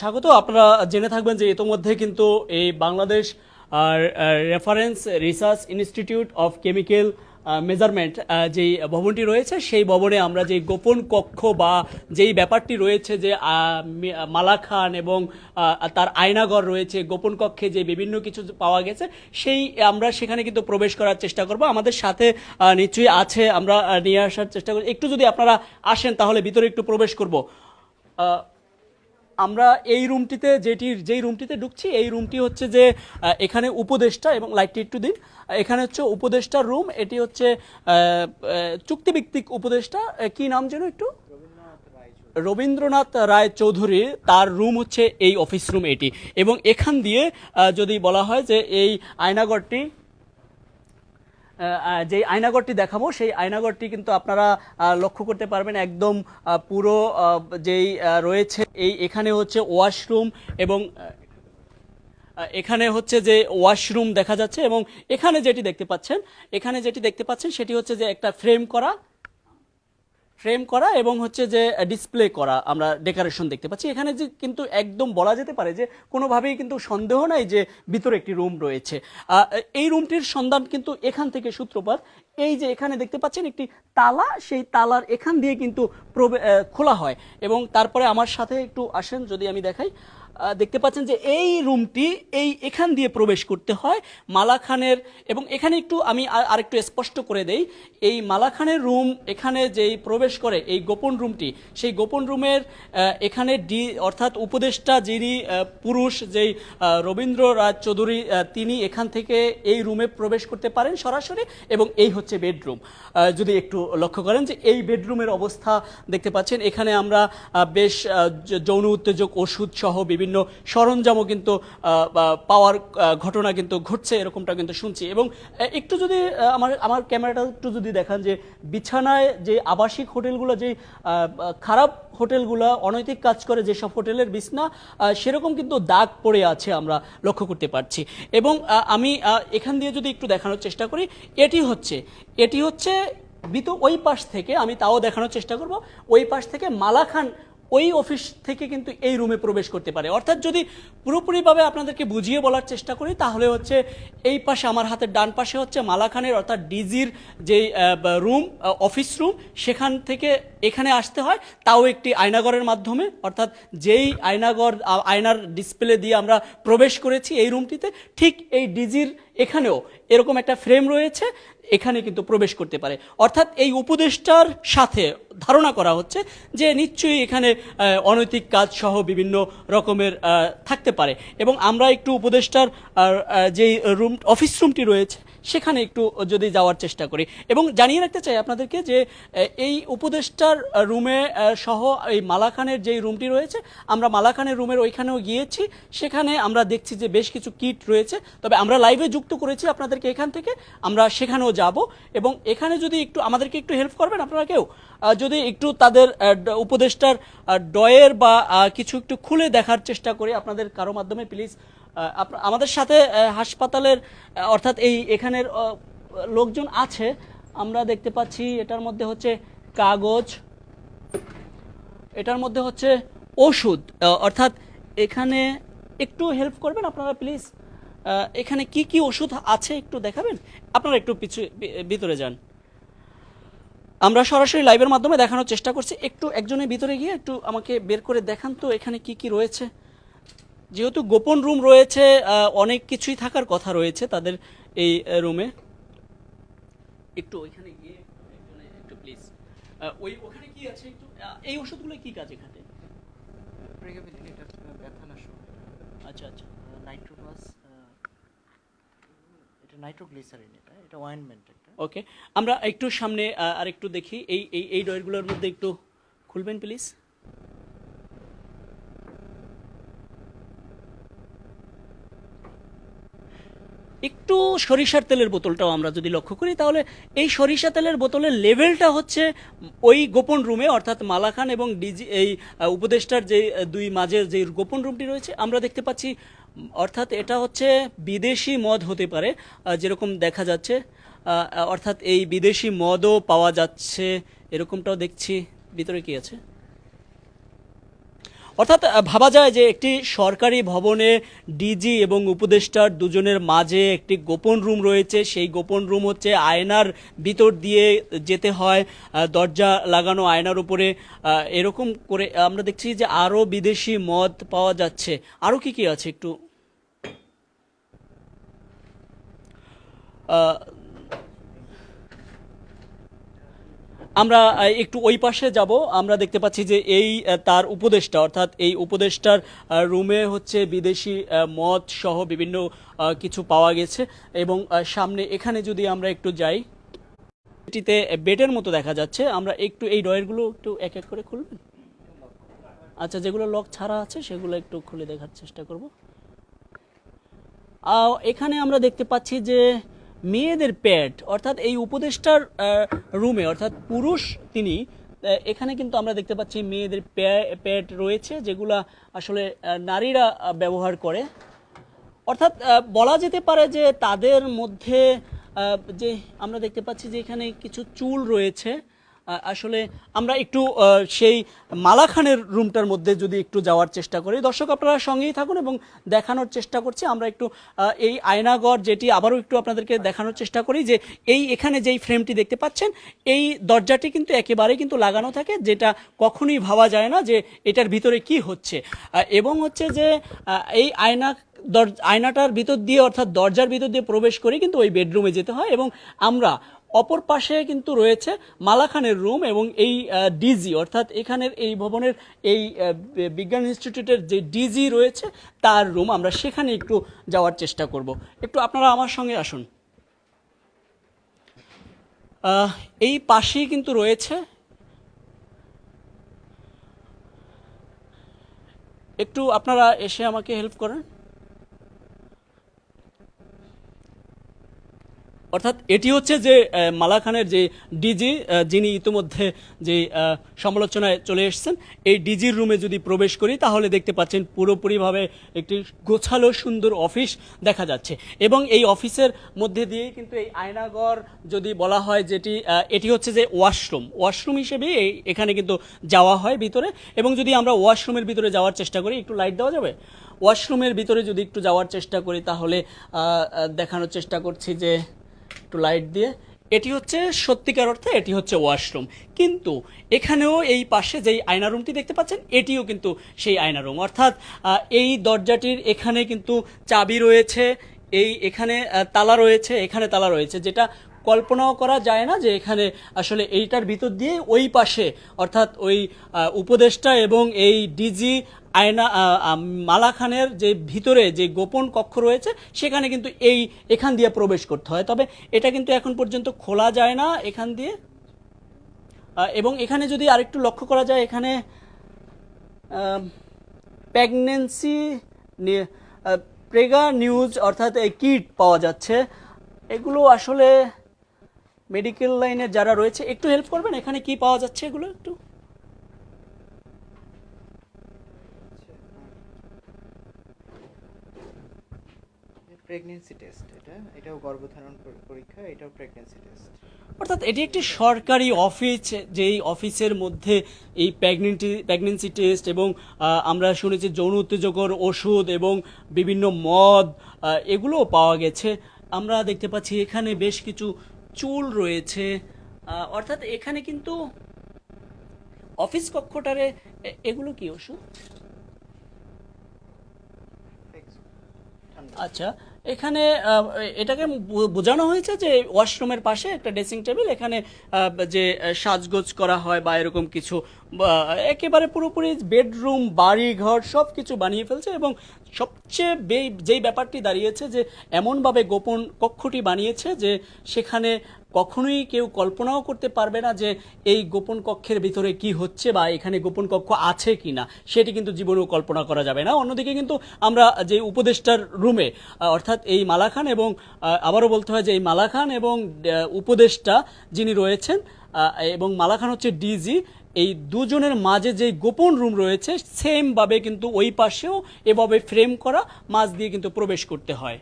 স্বাগত। আপনারা জেনে থাকবেন যে ইতোমধ্যে কিন্তু এই Bangladesh reference research institute of chemical measurement যেই ভবনটি রয়েছে, সেই ভবনে আমরা যে গোপন কক্ষ বা যেই ব্যাপারটি রয়েছে যে মালা খান এবং তার আয়নাঘর রয়েছে, গোপন কক্ষে যে বিভিন্ন কিছু পাওয়া গেছে, সেই আমরা সেখানে কিন্তু প্রবেশ করার চেষ্টা করব। আমাদের সাথে নিশ্চয়ই আছে, আমরা নিয়ে আসার চেষ্টা করি একটু যদি আপনারা আসেন, তাহলে ভিতরে একটু প্রবেশ করব। আমরা এই রুমটিতে যেটি, যেই রুমটিতে ঢুকছি, এই রুমটি হচ্ছে যে এখানে উপদেষ্টা এবং লাইটটি একটু দিন। এখানে হচ্ছে উপদেষ্টার রুম এটি হচ্ছে চুক্তিভিত্তিক উপদেষ্টা। কি নাম যেন একটু? রবীন্দ্রনাথ রায় চৌধুরী, তার রুম হচ্ছে এই অফিস রুম এটি। এবং এখান দিয়ে যদি বলা হয় যে এই আয়নাগরটি যে আয়নাগরটি দেখাবো, সেই আয়নাগরটি কিন্তু আপনারা লক্ষ্য করতে পারবেন একদম পুরো যেই রয়েছে, এই এখানে হচ্ছে ওয়াশরুম এবং এখানে হচ্ছে যে ওয়াশরুম দেখা যাচ্ছে এবং এখানে যেটি দেখতে পাচ্ছেন, এখানে যেটি দেখতে পাচ্ছেন সেটি হচ্ছে যে একটা ফ্রেম করা ফ্রেম করা এবং হচ্ছে যে ডিসপ্লে করা আমরা ডেকোরেশন দেখতে পাচ্ছি। এখানে যে কিন্তু একদম বলা যেতে পারে যে, কোনোভাবেই কিন্তু সন্দেহ নাই যে, ভিতরে একটি রুম রয়েছে। এই রুমটির সন্ধান কিন্তু এখান থেকে সূত্রপাত এই যে এখানে দেখতে পাচ্ছেন একটি তালা, সেই তালার এখান দিয়ে কিন্তু খোলা হয়। এবং তারপরে আমার সাথে একটু আসেন, যদি আমি দেখাই। দেখতে পাচ্ছেন যে এই রুমটি এই এখান দিয়ে প্রবেশ করতে হয় মালাখানের, এবং এখানে একটু আমি আর- আরেকটু স্পষ্ট করে দেই। এই মালাখানের রুম এখানে যেই প্রবেশ করে, এই গোপন রুমটি, সেই গোপন রুমের এখানে ডি, অর্থাৎ উপদেষ্টা যিনি পুরুষ, যেই রবীন্দ্র রাজ চৌধুরী তিনি এখান থেকে এই রুমে প্রবেশ করতে পারেন সরাসরি, এবং এই হচ্ছে বেডরুম। যদি একটু লক্ষ্য করেন যে এই বেডরুমের অবস্থা দেখতে পাচ্ছেন, এখানে আমরা বেশ যৌন উত্তেজক, ওষুধ সহ বিভিন্ন সরঞ্জামও কিন্তু পাওয়ার ঘটনা কিন্তু ঘটছে, এরকমটা কিন্তু শুনছি। এবং একটু যদি আমার আমার ক্যামেরাটা একটু যদি দেখান যে বিছানায় যে আবাসিক হোটেলগুলো যে খারাপ হোটেলগুলো অনৈতিক কাজ করে যেসব হোটেলের বিছনা সেরকম কিন্তু দাগ পড়ে আছে আমরা লক্ষ্য করতে পারছি। এবং আমি এখান দিয়ে যদি একটু দেখানোর চেষ্টা করি, এটি হচ্ছে এটি হচ্ছে ওই পাশ থেকে, আমি তাও দেখানোর চেষ্টা করব, ওই পাশ থেকে মালা খান ওই অফিস থেকে কিন্তু এই রুমে প্রবেশ করতে পারে। অর্থাৎ যদি পুরোপুরিভাবে আপনাদেরকে বুঝিয়ে বলার চেষ্টা করি, তাহলে হচ্ছে এই পাশে, আমার হাতের ডান পাশে হচ্ছে মালা খানের অর্থাৎ ডিজির যে রুম অফিস রুম সেখান থেকে এখানে আসতে হয়। তাও একটি আয়নাগরের মাধ্যমে। অর্থাৎ যেই আয়নাগর আয়নার ডিসপ্লে দিয়ে আমরা প্রবেশ করেছি এই রুমটিতে ঠিক এই ডিজির এখানেও এরকম একটা ফ্রেম রয়েছে, এখানে কিন্তু প্রবেশ করতে পারে। অর্থাৎ এই উপদেষ্টার সাথে ধারণা করা হচ্ছে যে নিশ্চয়ই এখানে অনৈতিক কাজ সহ বিভিন্ন রকমের থাকতে পারে। এবং আমরা একটু উপদেষ্টার যে রুম অফিস রুমটি রয়েছে সেখানে একটু যদি যাওয়ার চেষ্টা করি। এবং জানিয়ে রাখতে চাই আপনাদেরকে যে এই উপদেষ্টার রুমে সহ এই মালাখানের যেই রুমটি রয়েছে, আমরা মালাখানের রুমের ওইখানেও গিয়েছি। সেখানে আমরা দেখছি যে বেশ কিছু কিট রয়েছে। তবে আমরা লাইভে যুক্ত করেছি আপনাদেরকে এখান থেকে। আমরা সেখানেও যাব। এবং এখানে যদি একটু আমাদেরকে একটু হেল্প করবেন আপনারা কেউ? যদি একটু তাদের উপদেষ্টার ডয়ের বা কিছু একটু খুলে দেখার চেষ্টা করি আপনাদের কারও মাধ্যমে, প্লিজ। আমাদের সাথে হাসপাতালের অর্থাৎ এই এখানের লোকজন আছে। আমরা দেখতে পাচ্ছি এটার মধ্যে হচ্ছে কাগজ, এটার মধ্যে হচ্ছে ওষুধ। অর্থাৎ এখানে একটু হেল্প করবেন আপনারা প্লিজ এখানে কি কি ওষুধ আছে একটু দেখাবেন? আপনারা একটু পিছু ভিতরে যান। আমরা সরাসরি লাইভের মাধ্যমে দেখানোর চেষ্টা করছি। একটু একজনের ভিতরে গিয়ে একটু আমাকে বের করে দেখান তো এখানে কি কি রয়েছে। যেহেতু গোপন রুম রয়েছে অনেক কিছুই থাকার কথা রয়েছে তাদের এই রুমে। একটু ওইখানে গিয়ে একটু প্লিজ ওই ওখানে কি আছে একটু? এই ওষুধগুলো কি কাজে খাটে? আচ্ছা আচ্ছা। নাইট্রোবাস এটা নাইট্রোগ্লিসারিন এটা এটা অয়েনমেন্ট একটা। ওকে আমরা একটু সামনে আর একটু দেখি। এই এই এই ডয়েরগুলোর মধ্যে একটু খুলবেন প্লিজ একটু সরিষার তেলের বোতলটাও আমরা যদি লক্ষ্য করি, তাহলে এই সরিষা তেলের বোতলের লেভেলটা হচ্ছে ওই গোপন রুমে, অর্থাৎ মালাখান এবং ডিজি, এই উপদেষ্টার যে দুই মাঝের যে গোপন রুমটি রয়েছে, আমরা দেখতে পাচ্ছি, অর্থাৎ এটা হচ্ছে বিদেশি মদ হতে পারে যেরকম দেখা যাচ্ছে অর্থাৎ এই বিদেশি মদও পাওয়া যাচ্ছে, এরকমটাও দেখছি, ভিতরে কি আছে? অর্থাৎ ভাবা যায় যে একটি সরকারি ভবনে ডিজি এবং উপদেষ্টার দুজনের মাঝে একটি গোপন রুম রয়েছে। সেই গোপন রুম হচ্ছে আয়নার ভিতর দিয়ে যেতে হয়। দরজা লাগানো আয়নার উপরে। এরকম করে আমরা দেখছি যে আরও বিদেশি মদ পাওয়া যাচ্ছে। আরও কি কি আছে একটু? আমরা একটু ওই পাশে যাব। আমরা দেখতে পাচ্ছি যে এই তার উপদেষ্টা, অর্থাৎ এই উপদেষ্টার রুমে হচ্ছে বিদেশি মদ সহ বিভিন্ন কিছু পাওয়া গেছে। এবং সামনে এখানে যদি আমরা একটু যাই, এটিতে বেডের মতো দেখা যাচ্ছে। আমরা একটু এই ডয়েরগুলো একটু এক এক করে খুলবেন? আচ্ছা যেগুলো লক ছাড়া আছে, সেগুলো একটু খুলে দেখার চেষ্টা করব। এখানে আমরা দেখতে পাচ্ছি যে মেয়েদের প্যাড অর্থাৎ এই উপদেষ্টার রুমে অর্থাৎ পুরুষ তিনি এখানে কিন্তু আমরা দেখতে পাচ্ছি মেয়েদের প্যাড রয়েছে, যেগুলা আসলে নারীরা ব্যবহার করে। অর্থাৎ বলা যেতে পারে যে তাদের মধ্যে যে আমরা দেখতে পাচ্ছি যে এখানে কিছু চুল রয়েছে আসলে আমরা একটু সেই মালাখানের রুমটার মধ্যে যদি একটু যাওয়ার চেষ্টা করি। দর্শক, আপনারা সঙ্গেই থাকুন এবং দেখানোর চেষ্টা করছি। আমরা একটু এই আয়নাগড় যেটি আবারও একটু আপনাদেরকে দেখানোর চেষ্টা করি যে এই এখানে যেই ফ্রেমটি দেখতে পাচ্ছেন, এই দরজাটি কিন্তু একেবারে কিন্তু লাগানো থাকে, যেটা কখনোই ভাবা যায় না যে এটার ভিতরে কি হচ্ছে। এবং হচ্ছে যে এই আয়না আয়নাটার ভিতর দিয়ে অর্থাৎ দরজার ভিতর দিয়ে প্রবেশ করে কিন্তু ওই বেডরুমে যেতে হয় এবং আমরা অপর পাশে কিন্তু রয়েছে মালাখানের রুম এবং এই ডিজি অর্থাৎ এখানের এই ভবনের এই বিজ্ঞান ইনস্টিটিউটের যে ডিজি রয়েছে, তার রুম আমরা সেখানে একটু যাওয়ার চেষ্টা করব। একটু আপনারা আমার সঙ্গে আসুন। এই পাশেই কিন্তু রয়েছে একটু আপনারা এসে আমাকে হেল্প করেন। অর্থাৎ এটি হচ্ছে যে মালা খানের যে ডিজি যিনি ইতিমধ্যে যে সমালোচনায় চলে এসেছেন, এই ডিজির রুমে যদি প্রবেশ করি, তাহলে দেখতে পাচ্ছেন পুরোপুরিভাবে একটি গোছালো, সুন্দর অফিস দেখা যাচ্ছে। এবং এই অফিসের মধ্যে দিয়েই কিন্তু এই আয়নাগর যদি বলা হয় যেটি এটি হচ্ছে যে ওয়াশরুম। ওয়াশরুম হিসেবে এই, এখানে কিন্তু যাওয়া হয় ভিতরে। এবং যদি আমরা ওয়াশরুমের ভিতরে যাওয়ার চেষ্টা করি, একটু লাইট দেওয়া যাবে? ওয়াশরুমের ভিতরে যদি একটু যাওয়ার চেষ্টা করি, তাহলে দেখানোর চেষ্টা করছি যে একটু লাইট দিয়ে, এটি হচ্ছে সত্যিকার অর্থে এটি হচ্ছে ওয়াশরুম কিন্তু এখানেও এই পাশে যেই আয়না রুমটি দেখতে পাচ্ছেন, এটিও কিন্তু সেই আয়না রুম অর্থাৎ এই দরজাটির এখানে কিন্তু চাবি রয়েছে, এই এখানে তালা রয়েছে, এখানে তালা রয়েছে, যেটা কল্পনাও করা যায় না যে এখানে আসলে এইটার ভিতর দিয়ে ওই পাশে অর্থাৎ ওই উপদেষ্টা এবং এই ডিজি আয়না আহ, আম, মালা খানের যে ভিতরে যে গোপন কক্ষ রয়েছে সেখানে কিন্তু এই এখান দিয়ে প্রবেশ করতে হয়। তবে এটা কিন্তু এখন পর্যন্ত খোলা যায় না এখান দিয়ে। এবং এখানে যদি আরেকটু লক্ষ্য করা যায় এখানে প্রেগনেন্সি প্রেগা নিউজ অর্থাৎ এই কিট পাওয়া যাচ্ছে। এগুলো আসলে মেডিকেল লাইনে যারা রয়েছে একটু হেল্প করবেন? এখানে কি পাওয়া যাচ্ছে এগুলো একটু? প্রেগনেন্সি টেস্ট এটা। এটাও গর্ভধারণ পরীক্ষা এটাও প্রেগনেন্সি টেস্ট অর্থাৎ এটি একটি সরকারি অফিস যেই অফিসের মধ্যে এই প্রেগনেন্টি প্রেগনেন্সি টেস্ট এবং আমরা শুনেছি যৌন উত্তেজকর ওষুধ এবং বিভিন্ন মদ এগুলোও পাওয়া গেছে। আমরা দেখতে পাচ্ছি এখানে বেশ কিছু চুল রয়েছে আহ, অর্থাৎ এখানে কিন্তু অফিস কক্ষটারে এগুলো কি ওষুধ আচ্ছা। এখানে এটাকে বোঝানো হয়েছে যে ওয়াশরুমের পাশে একটা ড্রেসিং টেবিল, এখানে যে সাজগোজ করা হয় বা এরকম কিছু একেবারে পুরোপুরি বেডরুম বাড়ি ঘর সব কিছু বানিয়ে ফেলছে এবং সবচেয়ে যেই ব্যাপারটি দাঁড়িয়েছে যে এমনভাবে গোপন কক্ষটি বানিয়েছে যে সেখানে কখনোই কেউ কল্পনাও করতে পারবে না যে এই গোপন কক্ষের ভিতরে কি হচ্ছে বা এখানে গোপন কক্ষ আছে কি না সেটি কিন্তু জীবনেও কল্পনা করা যাবে না। অন্যদিকে কিন্তু আমরা যে উপদেষ্টার রুমে অর্থাৎ এই মালাখান এবং আবারও বলতে হয় যে এই মালাখান এবং উপদেষ্টা যিনি রয়েছেন এবং মালাখান হচ্ছে ডিজি এই দুজনের মাঝে যে গোপন রুম রয়েছে সেমভাবে কিন্তু ওই পাশেও এভাবে ফ্রেম করা, মাঝ দিয়ে কিন্তু প্রবেশ করতে হয়।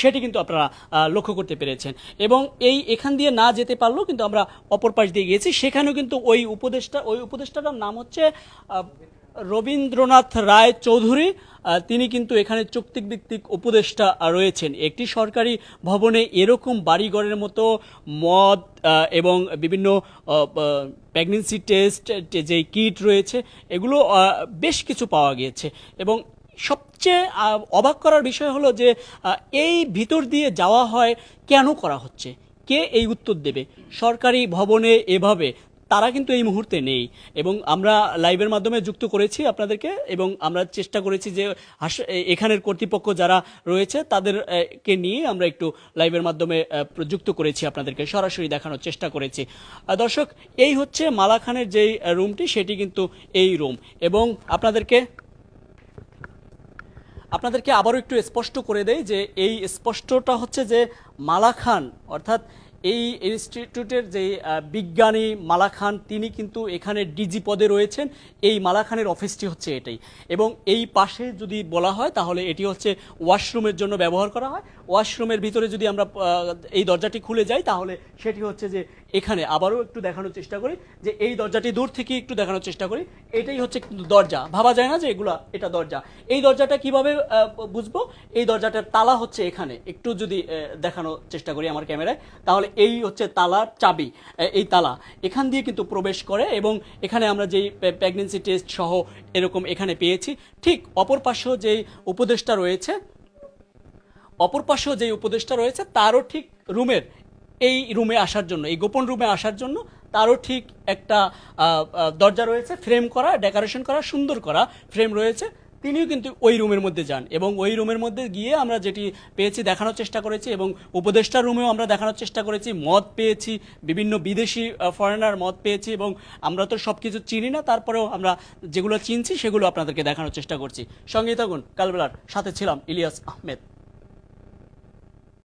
সেটি কিন্তু আপনারা লক্ষ্য করতে পেরেছেন। এবং এই এখান দিয়ে না যেতে পারলেও কিন্তু আমরা অপর পাশ দিয়ে গিয়েছি। সেখানেও কিন্তু ওই উপদেষ্টা, ওই উপদেষ্টাটার নাম হচ্ছে রবীন্দ্রনাথ রায় চৌধুরী। তিনি কিন্তু এখানে চুক্তিক ভিত্তিক উপদেষ্টা রয়েছেন। একটি সরকারি ভবনে এরকম বাড়িঘরের মতো মদ এবং বিভিন্ন প্রেগনেন্সি টেস্ট, যে কিট রয়েছে, এগুলো বেশ কিছু পাওয়া গিয়েছে। এবং সবচেয়ে অবাক করার বিষয় হলো যে এই ভিতর দিয়ে যাওয়া হয় কেন করা হচ্ছে? কে এই উত্তর দেবে? সরকারি ভবনে এভাবে, তারা কিন্তু এই মুহূর্তে নেই। এবং আমরা লাইভের মাধ্যমে যুক্ত করেছি আপনাদেরকে, এবং আমরা চেষ্টা করেছি যে এখানের কর্তৃপক্ষ যারা রয়েছে তাদেরকে নিয়ে আমরা একটু লাইভের মাধ্যমে যুক্ত করেছি আপনাদেরকে, সরাসরি দেখানোর চেষ্টা করেছি। দর্শক, এই হচ্ছে মালাখানের যেই রুমটি সেটি কিন্তু এই রুম এবং আপনাদেরকে আপনাদেরকে আবারও একটু স্পষ্ট করে দেয় যে এই স্পষ্টটা হচ্ছে যে মালা খান অর্থাৎ এই ইনস্টিটিউটের যে বিজ্ঞানী মালা খান তিনি কিন্তু এখানে ডিজি পদে রয়েছেন। এই মালা খানের অফিসটি হচ্ছে এটাই। এবং এই পাশে যদি বলা হয়, তাহলে এটি হচ্ছে ওয়াশরুমের জন্য ব্যবহার করা হয়। ওয়াশরুমের ভিতরে যদি আমরা এই দরজাটি খুলে যাই, তাহলে সেটি হচ্ছে যে, এখানে আবারও একটু দেখানোর চেষ্টা করি, যে এই দরজাটি দূর থেকে একটু দেখানোর চেষ্টা করি। এটাই হচ্ছে দরজা। ভাবা যায় না যে এগুলা, এটা দরজা। এই দরজাটা কীভাবে বুঝব? এই দরজাটার তালা হচ্ছে এখানে। একটু যদি দেখানোর চেষ্টা করি আমার ক্যামেরায়, তাহলে এই হচ্ছে তালার চাবি এই তালা। এখান দিয়ে কিন্তু প্রবেশ করে এবং এখানে আমরা যেই প্রেগনেন্সি টেস্ট সহ এরকম এখানে পেয়েছি। ঠিক অপর পাশেও যেই উপদেশটা রয়েছে, অপর পাশেও যে উপদেশটা রয়েছে, তারও ঠিক রুমের, এই রুমে আসার জন্য, এই গোপন রুমে আসার জন্য তারও ঠিক একটা দরজা রয়েছে, ফ্রেম করা, ডেকোরেশন করা, সুন্দর করা ফ্রেম রয়েছে। তিনিও কিন্তু ওই রুমের মধ্যে যান এবং ওই রুমের মধ্যে গিয়ে আমরা যেটি পেয়েছি দেখানোর চেষ্টা করেছি এবং উপদেষ্টার রুমেও আমরা দেখানোর চেষ্টা করেছি, মদ পেয়েছি, বিভিন্ন বিদেশি ফরেনার মদ পেয়েছি এবং আমরা তো সব কিছু চিনি না, তারপরেও আমরা যেগুলো চিনছি সেগুলো আপনাদেরকে দেখানোর চেষ্টা করছি। সংগীত থাকুন, কালবেলার সাথে ছিলাম ইলিয়াস আহমেদ।